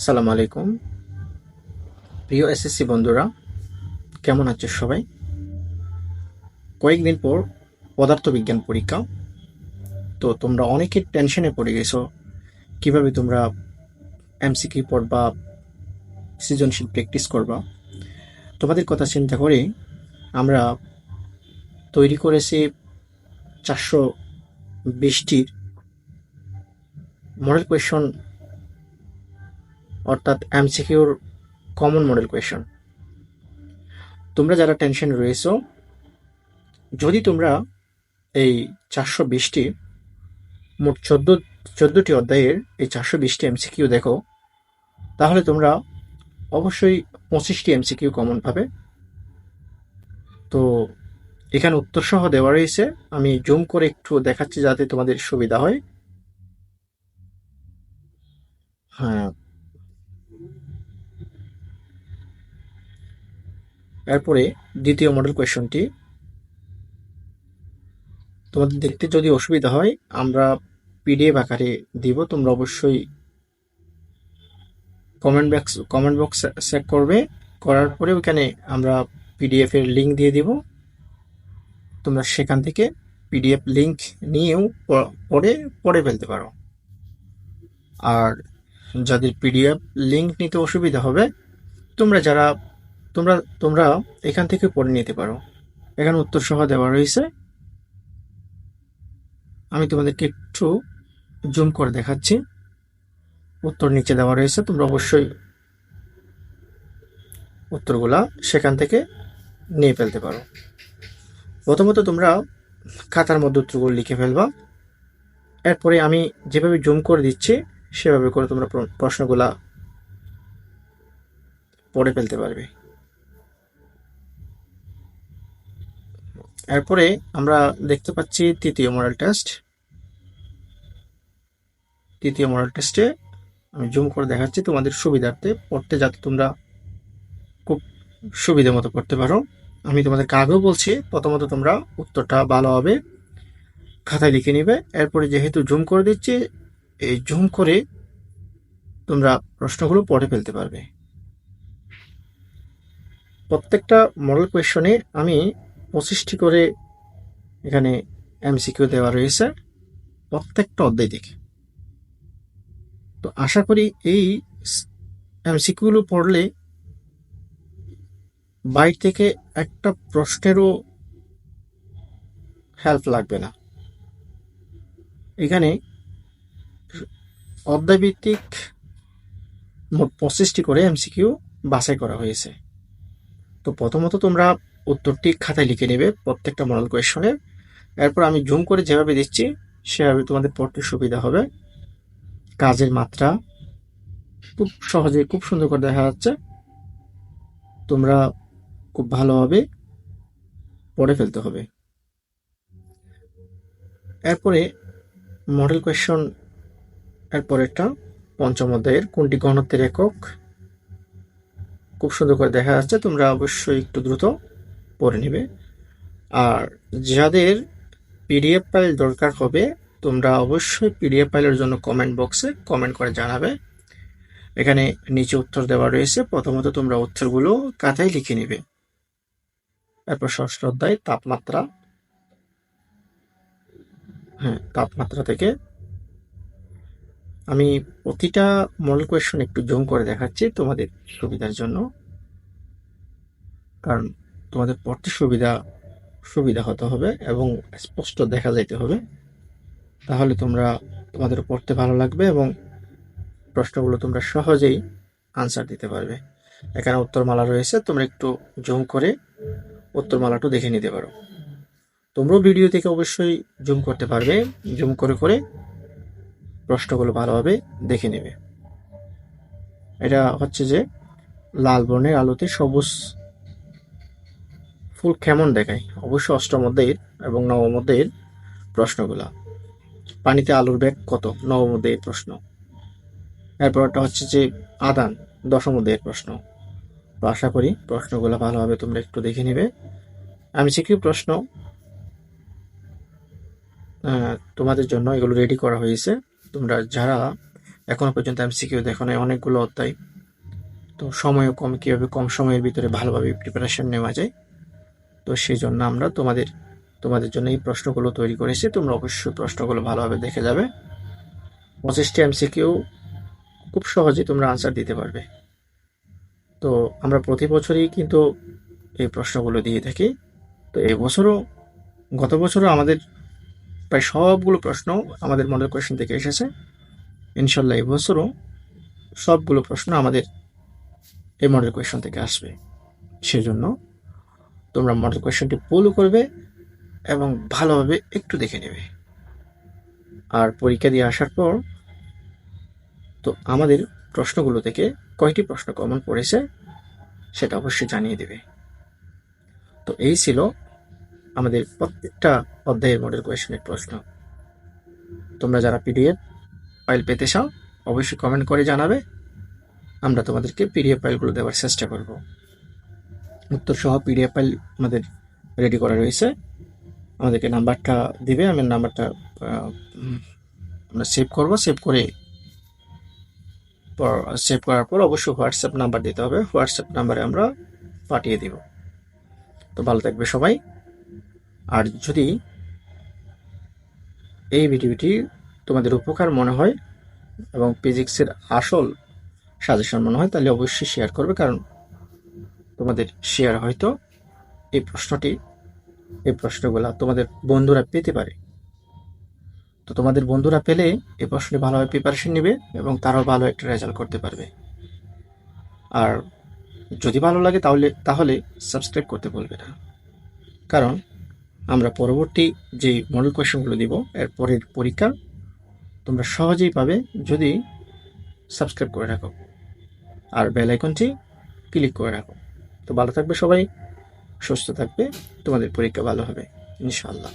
আসসালামু আলাইকুম প্রিয় এসএসসি বন্ধুরা, কেমন আছে সবাই? কয়েকদিন পর পদার্থবিজ্ঞান পরীক্ষা। তো তোমরা অনেকে টেনশনে পড়ে গেছো, কীভাবে তোমরা এমসিকিউ পড়বা সৃজনশীল প্র্যাকটিস করবা। তোমাদের কথা চিন্তা করে আমরা তৈরি করেছি চারশো বিশটির মডেল কোয়েশন অর্থাৎ এমসিকিউর কমন মডেল কোয়েশন তোমরা যারা টেনশন রয়েছো, যদি তোমরা এই চারশো বিশটি, মোট চোদ্দ, চোদ্দটি অধ্যায়ের এই চারশো বিশটি এমসিকিউ দেখো, তাহলে তোমরা অবশ্যই পঁচিশটি এমসিকিউ কমন পাবে। তো এখানে উত্তর সহ দেওয়া রয়েছে, আমি জুম করে একটু দেখাচ্ছি যাতে তোমাদের সুবিধা হয়। হ্যাঁ এরপরে দ্বিতীয় মডেল কোয়েশনটি তোমাদের দেখতে যদি অসুবিধা হয়, আমরা পিডিএফ আকারে দিব, তোমরা অবশ্যই comment box comment box check করবে। করার পরে ওইখানে আমরা পিডিএফ এর লিঙ্ক দিয়ে দিব। তোমরা সেখান থেকে পিডিএফ লিঙ্ক নিয়েও পরে পড়ে ফেলতে পারো। আর যাদের পিডিএফ লিঙ্ক নিতে অসুবিধা হবে, তোমরা যারা তোমরা তোমরা এখান থেকে পড়ে নিতে পারো। এখানে উত্তর সহ দেওয়া রয়েছে। আমি তোমাদেরকে একটু জুম করে দেখাচ্ছি। উত্তর নিচে দেওয়া রয়েছে। তোমরা অবশ্যই উত্তরগুলা সেখান থেকে নিয়ে ফেলতে পারো। প্রথমত তোমরা খাতার মধ্যে উত্তরগুলো লিখে ফেলবা। এরপরে আমি যেভাবে জুম করে দিচ্ছি, সেভাবে করে তোমরা প্র- প্রশ্নগুলা পড়ে ফেলতে পারবে। এরপরে আমরা দেখতে পাচ্ছি তৃতীয় মডেল টেস্ট তৃতীয় মডেল টেস্টে আমি জুম করে দেখাচ্ছি তোমাদের সুবিধার্থে। পড়তে যাতে তোমরা খুব সুবিধা মতো করতে পারো। আমি তোমাদেরকে আগেও বলছি, প্রথমত তোমরা উত্তরটা ভালো হবে খাতায় লিখে নিবে। এরপরে যেহেতু জুম করে দিচ্ছি, এই জুম করে তোমরা প্রশ্নগুলো পড়ে ফেলতে পারবে। প্রত্যেকটা মডেল কোয়েশনে আমি পঁচিশটি করে এখানে এমসিকিউ দেওয়া রয়েছে প্রত্যেকটা অধ্যায় থেকে তো আশা করি এই এমসিকিউগুলো পড়লে বাইর থেকে একটা প্রশ্নেরও হেল্প লাগবে না। এখানে অধ্যায়ভিত্তিক মোট পঁচিশটি করে এমসিকিউ বাছাই করা হয়েছে। তো প্রথমত তোমরা উত্তরটি খাতায় লিখে নেবে প্রত্যেকটা মডেল কোয়েশনের এরপর আমি জুম করে যেভাবে দিচ্ছি, সেভাবে তোমাদের পড়তে সুবিধা হবে। কাজের মাত্রা খুব সহজে খুব সুন্দর করে দেখা যাচ্ছে। তোমরা খুব ভালোভাবে পড়ে ফেলতে হবে। এরপরে মডেল কোয়েশন এরপরেরটা পঞ্চম অধ্যায়ের কোনটি ঘনত্বের একক? খুব সুন্দর করে দেখা যাচ্ছে, তোমরা অবশ্যই একটু দ্রুত পড়ে নেবে। আর যাদের পিডিএফ ফাইল দরকার হবে, তোমরা অবশ্যই পিডিএফ ফাইলের জন্য কমেন্ট বক্সে কমেন্ট করে জানাবে। এখানে নিচে উত্তর দেওয়া রয়েছে। প্রথমত তোমরা উত্তরগুলো কাথায় লিখে নেবে। এরপর ষষ্ঠ অধ্যায়, তাপমাত্রা। হ্যাঁ তাপমাত্রা থেকে। আমি প্রতিটা মডেল কোয়েশন একটু জুম করে দেখাচ্ছি তোমাদের সুবিধার জন্য। কারণ তোমাদের পড়তে সুবিধা সুবিধা হতে হবে এবং স্পষ্ট দেখা যাইতে হবে। তাহলে তোমরা তোমাদের পড়তে ভালো লাগবে এবং প্রশ্নগুলো তোমরা সহজেই আনসার দিতে পারবে। এখানে উত্তরমালা রয়েছে, তোমরা একটু জুম করে উত্তরমালাটা দেখে নিতে পারো। তোমরাও ভিডিও থেকে অবশ্যই জুম করতে পারবে। জুম করে করে প্রশ্নগুলো ভালোভাবে দেখে নেবে। এটা হচ্ছে যে, লাল বর্ণের আলোতে সবুজ ফুল কেমন দেখায়? অবশ্যই অষ্টম অধ্যায়ের এবং নবম অধ্যায়ের প্রশ্নগুলা। পানিতে আলুর ব্যাগ কত? নবম অধ্যায়ের প্রশ্ন। এরপরটা হচ্ছে যে আদান দশম অধ্যায়ের প্রশ্ন। তো আশা করি প্রশ্নগুলো ভালোভাবে তোমরা একটু দেখে নেবে। আমি শিখি প্রশ্ন তোমাদের জন্য এগুলো রেডি করা হয়েছে। তোমরা যারা এখনও পর্যন্ত আমি এমসিকিউ দেখো নাই, অনেকগুলো অধ্যায়। তো সময়ও কম, কীভাবে কম সময়ের ভিতরে ভালোভাবে প্রিপারেশন নেওয়া যায়। তো সেই জন্য আমরা তোমাদের তোমাদের জন্য এই প্রশ্নগুলো তৈরি করেছি। তোমরা অবশ্যই প্রশ্নগুলো ভালোভাবে দেখে যাবে। পঁচিশটি এমসিকিউ খুব সহজেই তোমরা আনসার দিতে পারবে। তো আমরা প্রতি বছরই কিন্তু এই প্রশ্নগুলো দিয়ে থাকি। তো এই বছরও, গত বছরও আমাদের প্রায় সবগুলো প্রশ্ন আমাদের মডেল কোয়েশ্চেন থেকে এসেছে। ইনশাল্লাহ এই বছরও সবগুলো প্রশ্ন আমাদের এই মডেল কোয়েশ্চেন থেকে আসবে। সেজন্য তোমরা মডেল কোয়েশনটি ফলো করবে এবং ভালোভাবে একটু দেখে নেবে। আর পরীক্ষা দিয়ে আসার পর, তো আমাদের প্রশ্নগুলো থেকে কয়টি প্রশ্ন কমন পড়েছে সেটা অবশ্যই জানিয়ে দেবে। তো এই ছিল আমাদের প্রত্যেকটা অধ্যায়ের মডেল কোয়েশনের প্রশ্ন। তোমরা যারা পিডিএফ ফাইল পেতে চাও, অবশ্যই কমেন্ট করে জানাবে। আমরা তোমাদেরকে পিডিএফ ফাইলগুলো দেওয়ার চেষ্টা করব। উত্তর সহ পিডিএফ ফাইল আমাদের রেডি করা রয়েছে। আমাদেরকে নাম্বারটা দিবে, আমি নাম্বারটা আমরা সেভ করব। সেভ করে সেভ করার পর অবশ্যই হোয়াটসঅ্যাপ নাম্বার দিতে হবে। হোয়াটসঅ্যাপ নাম্বারে আমরা পাঠিয়ে দিব। তো ভালো থাকবে সবাই। আর যদি এই ভিডিওটি তোমাদের উপকার মনে হয় এবং ফিজিক্সের আসল সাজেশন মনে হয়, তাহলে অবশ্যই শেয়ার করবে। কারণ তোমাদের শেয়ার হয়তো এই প্রশ্নটি, এই প্রশ্নগুলা তোমাদের বন্ধুরা পেতে পারে। তো তোমাদের বন্ধুরা পেলে এই প্রশ্নে ভালোভাবে প্রিপারেশন নেবে এবং তারাও ভালো একটা রেজাল্ট করতে পারবে। আর যদি ভালো লাগে তাহলে তাহলে সাবস্ক্রাইব করতে বলবে না। কারণ আমরা পরবর্তী যে মডেল কোয়েশনগুলো দিব এর পরের পরীক্ষা তোমরা সহজেই পাবে যদি সাবস্ক্রাইব করে রাখো। আর বেল আইকনটি ক্লিক করে রাখো। তো ভালো থাকবে সবাই সুস্থ থাকবে তোমাদের পরীক্ষা ভালো হবে ইনশাআল্লাহ।